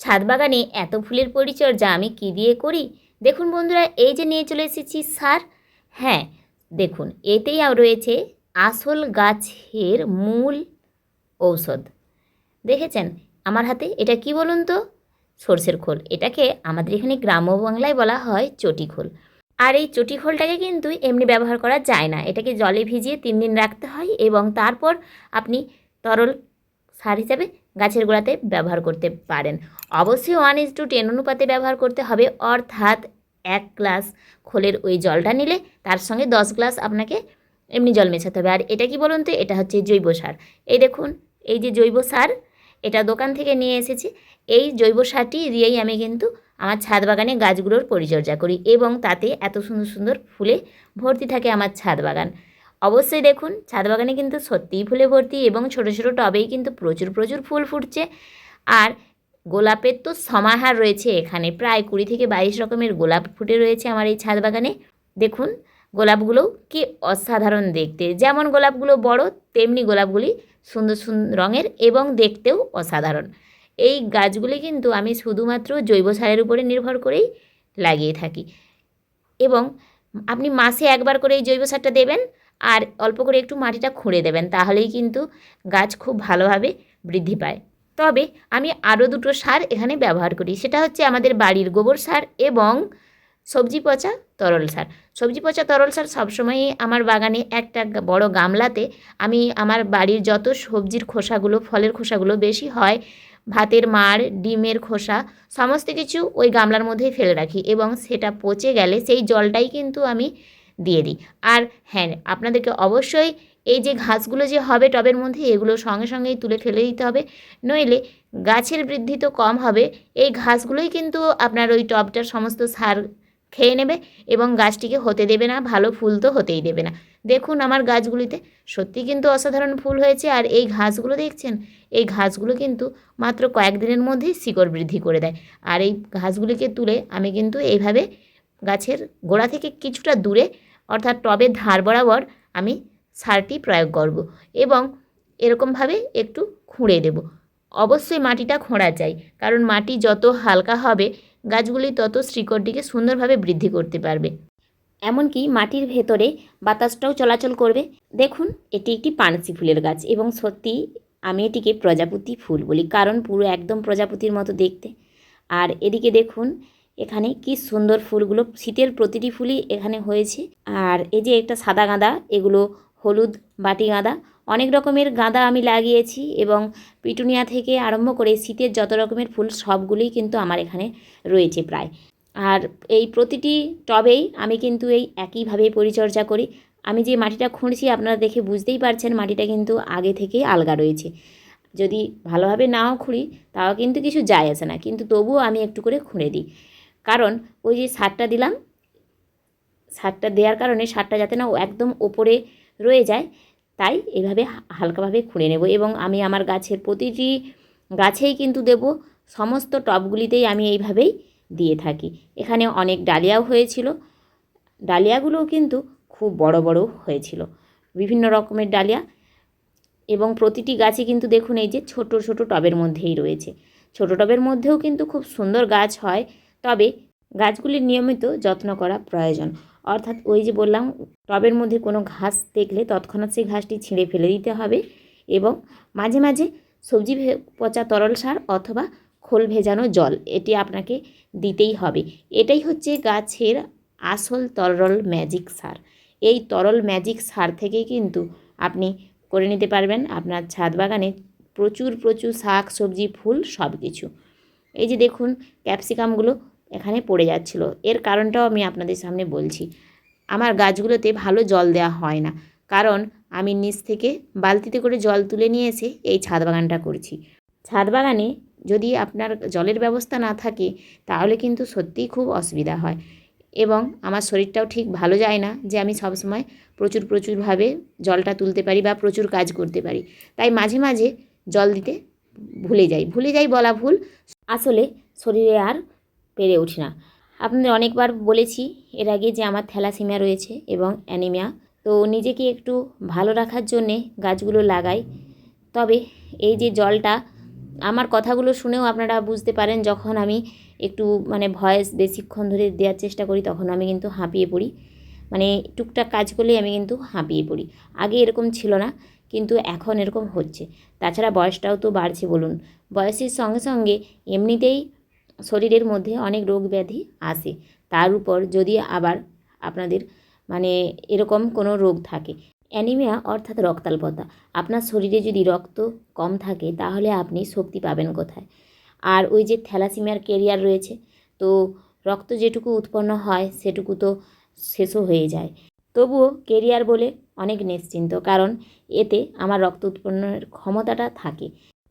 ছাদ বাগানে এত ফুলের পরিচর্যা আমি কী দিয়ে করি? দেখুন বন্ধুরা, এই যে নিয়ে চলে এসেছি সার। হ্যাঁ দেখুন, এতেই রয়েছে আসল গাছের মূল ঔষধ। দেখেছেন? আমার হাতে এটা কি বলুন তো? সর্ষের খোল। এটাকে আমাদের এখানে গ্রাম্য বাংলায় বলা হয় চটি খোল। আর এই চটি খোলটাকে কিন্তু এমনি ব্যবহার করা যায় না। এটাকে জলে ভিজিয়ে তিন দিন রাখতে হয় এবং তারপর আপনি তরল সার হিসাবে গাছের গোড়াতে ব্যবহার করতে পারেন। অবশ্যই ওয়ান ইজ টু টেন অনুপাতে ব্যবহার করতে হবে। অর্থাৎ এক গ্লাস খোলের ওই জলটা নিলে তার সঙ্গে দশ গ্লাস আপনাকে এমনি জল মেশাতে হবে। আর এটা কি বলুন তো? এটা হচ্ছে জৈব সার। এই দেখুন, এই যে জৈব সার, এটা দোকান থেকে নিয়ে এসেছি। এই জৈব সারটি দিয়েই আমি কিন্তু আমার ছাদ বাগানে গাছগুলোর পরিচর্যা করি এবং তাতে এত সুন্দর সুন্দর ফুলে ভর্তি থাকে আমার ছাদ বাগান। অবশ্যই দেখুন, ছাদ বাগানে কিন্তু সত্যিই ফুলে ভর্তি এবং ছোটো ছোটো টবেই কিন্তু প্রচুর প্রচুর ফুল ফুটছে। আর গোলাপের তো সমাহার রয়েছে এখানে, প্রায় কুড়ি থেকে বাইশ রকমের গোলাপ ফুটে রয়েছে আমার এই ছাদ বাগানে। দেখুন গোলাপগুলো কি অসাধারণ দেখতে। যেমন গোলাপগুলো বড়, তেমনি গোলাপগুলি সুন্দর সুন্দর রঙের এবং দেখতেও অসাধারণ। এই গাছগুলি কিন্তু আমি শুধুমাত্র জৈব সারের উপরে নির্ভর করেই লাগিয়ে থাকি। এবং আপনি মাসে একবার করে এই জৈব সারটা দেবেন আর অল্প করে একটু মাটিটা খুঁড়ে দেবেন, তাহলেই কিন্তু গাছ খুব ভালোভাবে বৃদ্ধি পায়। তবে আমি আরও দুটো সার এখানে ব্যবহার করি, সেটা হচ্ছে আমাদের বাড়ির গোবর সার এবং সবজি পচা তরল সার। সবজি পচা তরল সার সবসময়ই আমার বাগানে একটা বড় গামলাতে আমি আমার বাড়ির যত সবজির খোসাগুলো, ফলের খোসাগুলো বেশি হয়, ভাতের মাড়, ডিমের খোসা, সমস্ত কিছু ওই গামলার মধ্যেই ফেলে রাখি এবং সেটা পচে গেলে সেই জলটাই কিন্তু আমি দিয়ে দিই। আর হ্যাঁ আপনাদেরকে অবশ্যই এই যে ঘাসগুলো যে হবে টবের মধ্যে, এগুলো সঙ্গে সঙ্গেই তুলে ফেলে দিতে হবে। নইলে গাছের বৃদ্ধি তো কম হবে, এই ঘাসগুলোই কিন্তু আপনার ওই টবটার সমস্ত সার খেয়ে নেবে এবং গাছটিকে হতে দেবে না, ভালো ফুল তো হতেই দেবে না। দেখুন আমার গাছগুলিতে সত্যি কিন্তু অসাধারণ ফুল হয়েছে, আর এই ঘাসগুলো দেখছেন? এই ঘাসগুলো কিন্তু মাত্র কয়েকদিনের মধ্যেই শিকড় বৃদ্ধি করে দেয়। আর এই ঘাসগুলিকে তুলে আমি কিন্তু এইভাবে গাছের গোড়া থেকে কিছুটা দূরে অর্থাৎ টবের ধার বরাবর আমি সারটি প্রয়োগ করব এবং এরকমভাবে একটু খুঁড়ে দেব অবশ্যই মাটিটা খোঁড়া চাই, কারণ মাটি যত হালকা হবে, গাছগুলি তত শিকড়টিকে সুন্দরভাবে বৃদ্ধি করতে পারবে। এমনকি মাটির ভেতরে বাতাসটাও চলাচল করবে। দেখুন, এটি একটি পানসি ফুলের গাছ এবং সত্যি আমি এটিকে প্রজাপতি ফুল বলি, কারণ পুরো একদম প্রজাপতির মতো দেখতে। আর এদিকে দেখুন এখানে কি সুন্দর ফুলগুলো, শীতের প্রতিটি ফুলই এখানে হয়েছে। আর এই যে একটা সাদা গাঁদা, এগুলো হলুদ বাটি গাঁদা। অনেক রকমের গাঁদা আমি লাগিয়েছি এবং পিটুনিয়া থেকে আরম্ভ করে শীতের যত রকমের ফুল, সবগুলোই কিন্তু আমার এখানে রয়েছে প্রায়। আর এই প্রতিটি টবেই আমি কিন্তু এই একইভাবে পরিচর্যা করি। আমি যে মাটিটা খুঁড়ছি, আপনারা দেখে বুঝতেই পারছেন মাটিটা কিন্তু আগে থেকেই আলগা রয়েছে। যদি ভালোভাবে নাও খুঁড়ি, তাও কিন্তু কিছু যায় আসে না। কিন্তু তবুও আমি একটু করে খুঁড়ে দিই। কারণ ওই যে সারটা দিলাম, সারটা দেওয়ার কারণে সারটা যাতে না একদম ওপরে রয়ে যায়, তাই এভাবে হালকাভাবে খুঁড়ে নেব এবং আমি আমার গাছের প্রতিটি গাছেই কিন্তু দেব, সমস্ত টবগুলিতেই আমি এইভাবেই দিয়ে থাকি। এখানে অনেক ডালিয়াও হয়েছিল, ডালিয়াগুলোও কিন্তু খুব বড় বড় হয়েছিল। বিভিন্ন রকমের ডালিয়া এবং প্রতিটি গাছে কিন্তু দেখুন এই যে ছোট ছোট টবের মধ্যেই রয়েছে। ছোট টবের মধ্যেও কিন্তু খুব সুন্দর গাছ হয় তবে গাছগুলির নিয়মিত যত্ন করা প্রয়োজন। অর্থাৎ ওই যে বললাম, টবের মধ্যে কোনো ঘাস দেখলে তৎক্ষণাৎ সেই ঘাসটি ছিঁড়ে ফেলে দিতে হবে এবং মাঝে মাঝে সবজি পচা তরল সার অথবা খোল ভেজানো জল, এটি আপনাকে দিতেই হবে। এটাই হচ্ছে গাছের আসল তরল ম্যাজিক সার। এই তরল ম্যাজিক সার থেকেই কিন্তু আপনি করে নিতে পারবেন আপনার ছাদ বাগানে প্রচুর প্রচুর শাক, সবজি, ফুল সব কিছু এই যে দেখুন, ক্যাপসিকামগুলো এখানে পড়ে যাচ্ছিল। এর কারণটাও আমি আপনাদের সামনে বলছি। আমার গাছগুলোতে ভালো জল দেওয়া হয় না। কারণ আমি নিচ থেকে বালতিতে করে জল তুলে নিয়ে এসে এই ছাদ বাগানটা করছি। ছাদ বাগানে যদি আপনার জলের ব্যবস্থা না থাকে, তাহলে কিন্তু সত্যিই খুব অসুবিধা হয়। এবং আমার শরীরটাও ঠিক ভালো যায় না যে আমি সবসময় প্রচুর প্রচুরভাবে জলটা তুলতে পারি বা প্রচুর কাজ করতে পারি। তাই মাঝে মাঝে জল দিতে ভুলে যাই। ভুলে যাই বলা ভুল। আসলে শরীরে আর পেরে উঠি না। আপনাদের অনেকবার বলেছি এর আগে যে আমার থ্যালাসিমিয়া রয়েছে এবং অ্যানিমিয়া। তো নিজেকে একটু ভালো রাখার জন্যে গাছগুলো লাগাই। তবে এই যে জলটা, আমার কথাগুলো শুনেও আপনারা বুঝতে পারেন, যখন আমি একটু মানে ভয়েস বেশিক্ষণ ধরে দেওয়ার চেষ্টা করি, তখন আমি কিন্তু হাঁপিয়ে পড়ি। মানে টুকটাক কাজ করলেই আমি কিন্তু হাঁপিয়ে পড়ি। আগে এরকম ছিল না, কিন্তু এখন এরকম হচ্ছে। তাছাড়া বয়সটাও তো বাড়ছে বলুন। বয়সের সঙ্গে সঙ্গে এমনিতেই শরীরের মধ্যে অনেক রোগ ব্যাধি আসে। তার উপর যদি আবার আপনাদের মানে এরকম কোনো রোগ থাকে, অ্যানিমিয়া অর্থাৎ রক্তাল্পতা, আপনার শরীরে যদি রক্ত কম থাকে তাহলে আপনি শক্তি পাবেন কোথায়? আর ওই যে থ্যালাসিমিয়ার কেরিয়ার রয়েছে, তো রক্ত যেটুকু উৎপন্ন হয় সেটুকু তো শেষও হয়ে যায়। তবুও কেরিয়ার বলে অনেক নিশ্চিন্ত, কারণ এতে আমার রক্ত উৎপন্নের ক্ষমতাটা থাকে।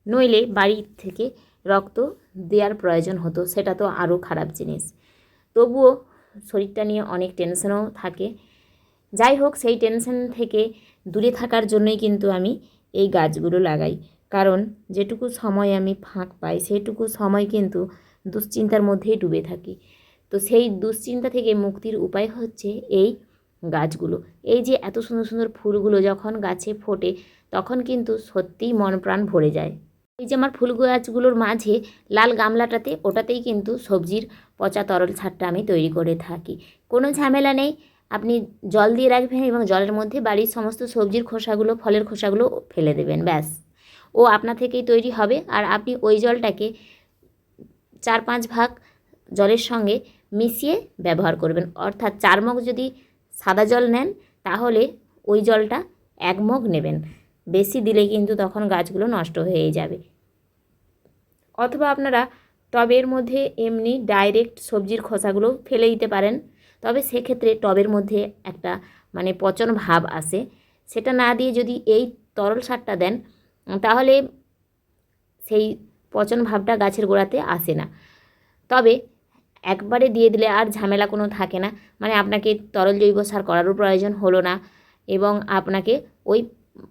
নইলে বাড়ি থেকে রক্ত দেওয়ার প্রয়োজন হতো, সেটা তো আরও খারাপ জিনিস। তবুও শরীরটা নিয়ে অনেক টেনশনও থাকে। যাই হোক, সেই টেনশন থেকে দূরে থাকার জন্যই কিন্তু আমি এই গাছগুলো লাগাই। কারণ যেটুকু সময় আমি ফাঁক পাই, সেটুকু সময় কিন্তু দুশ্চিন্তার মধ্যেই ডুবে থাকি। তো সেই দুশ্চিন্তা থেকে মুক্তির উপায় হচ্ছে এই গাছগুলো। এই যে এত সুন্দর সুন্দর ফুলগুলো যখন গাছে ফোটে, তখন কিন্তু সত্যিই মন প্রাণ ভরে যায়। এই যে আমার ফুল গাছগুলোর মাঝে লাল গামলাটাতে, ওটাতেই কিন্তু সবজির পচা তরল সারটা আমি তৈরি করে থাকি। কোনো ঝামেলা নেই, আপনি জল দিয়ে রাখবেন এবং জলের মধ্যে বাড়ির সমস্ত সবজির খোসাগুলো, ফলের খোসাগুলো ফেলে দেবেন, ব্যাস। ও আপনা থেকেই তৈরি হবে আর আপনি ওই জলটাকে চার পাঁচ ভাগ জলের সঙ্গে মিশিয়ে ব্যবহার করবেন। অর্থাৎ চার মগ যদি সাদা জল নেন, তাহলে ওই জলটা এক মগ নেবেন। বেশি দিলে কিন্তু তখন গাছগুলো নষ্ট হয়ে যাবে। অথবা আপনারা টবের মধ্যে এমনি ডাইরেক্ট সবজির খোসাগুলো ফেলে দিতে পারেন। তবে সেক্ষেত্রে টবের মধ্যে একটা মানে পচন ভাব আসে। সেটা না দিয়ে যদি এই তরল সারটা দেন, তাহলে সেই পচন ভাবটা গাছের গোড়াতে আসে না। তবে একবারে দিয়ে দিলে আর ঝামেলা কোনো থাকে না। মানে আপনাকে তরল জৈব সার করারও প্রয়োজন হলো না এবং আপনাকে ওই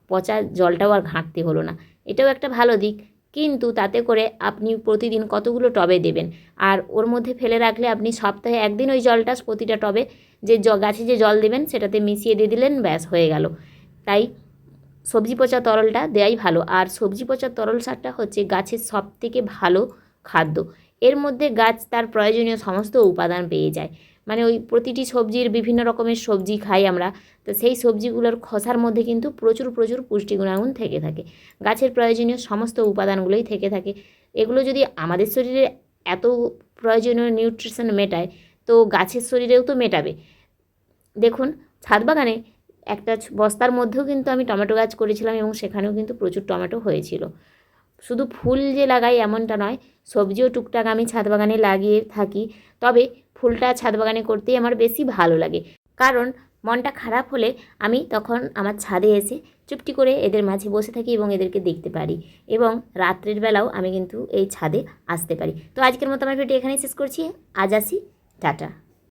পচা জলটাও আর ঘাঁটতে হলো না। এটাও একটা ভালো দিক। কিন্তু তাতে করে আপনি প্রতিদিন কতগুলো টবে দেবেন? আর ওর মধ্যে ফেলে রাখলে আপনি সপ্তাহে একদিন ওই জলটা প্রতিটা টবে যে গাছে যে জল দেবেন সেটাতে মিশিয়ে দিয়ে দিলেন, ব্যাস হয়ে গেল। তাই সবজি পচা তরলটা দেওয়াই ভালো। আর সবজি পচা তরল সারটা হচ্ছে গাছের সব থেকে ভালো খাদ্য। এর মধ্যে গাছ তার প্রয়োজনীয় সমস্ত উপাদান পেয়ে যায়। মানে ওই প্রতিটি সবজির বিভিন্ন রকমের সবজি খাই আমরা, তো সেই সবজিগুলোর খোসার মধ্যে কিন্তু প্রচুর প্রচুর পুষ্টি গুণাগুণ থেকে থাকে। গাছের প্রয়োজনীয় সমস্ত উপাদানগুলোই থেকে থাকে। এগুলো যদি আমাদের শরীরে এত প্রয়োজনীয় নিউট্রিশন মেটায়, তো গাছের শরীরেও তো মেটাবে। দেখুন, ছাদ বাগানে একটা বস্তার মধ্যেও কিন্তু আমি টমেটো গাছ করেছিলাম এবং সেখানেও কিন্তু প্রচুর টমেটো হয়েছিল। শুধু ফুল যে লাগাই এমনটা নয়, সবজিও টুকটাক আমি ছাদ বাগানে লাগিয়ে থাকি। তবে ফুলটা ছাদ বাগানে করতেই আমার বেশি ভালো লাগে। কারণ মনটা খারাপ হলে আমি তখন আমার ছাদে এসে চুপটি করে এদের মাঝে বসে থাকি এবং এদেরকে দেখতে পারি এবং রাত্রের বেলাও আমি কিন্তু এই ছাদে আসতে পারি। তো আজকের মতো আমার ভিডিও এখানেই শেষ করছি। আজ আসি। টাটা।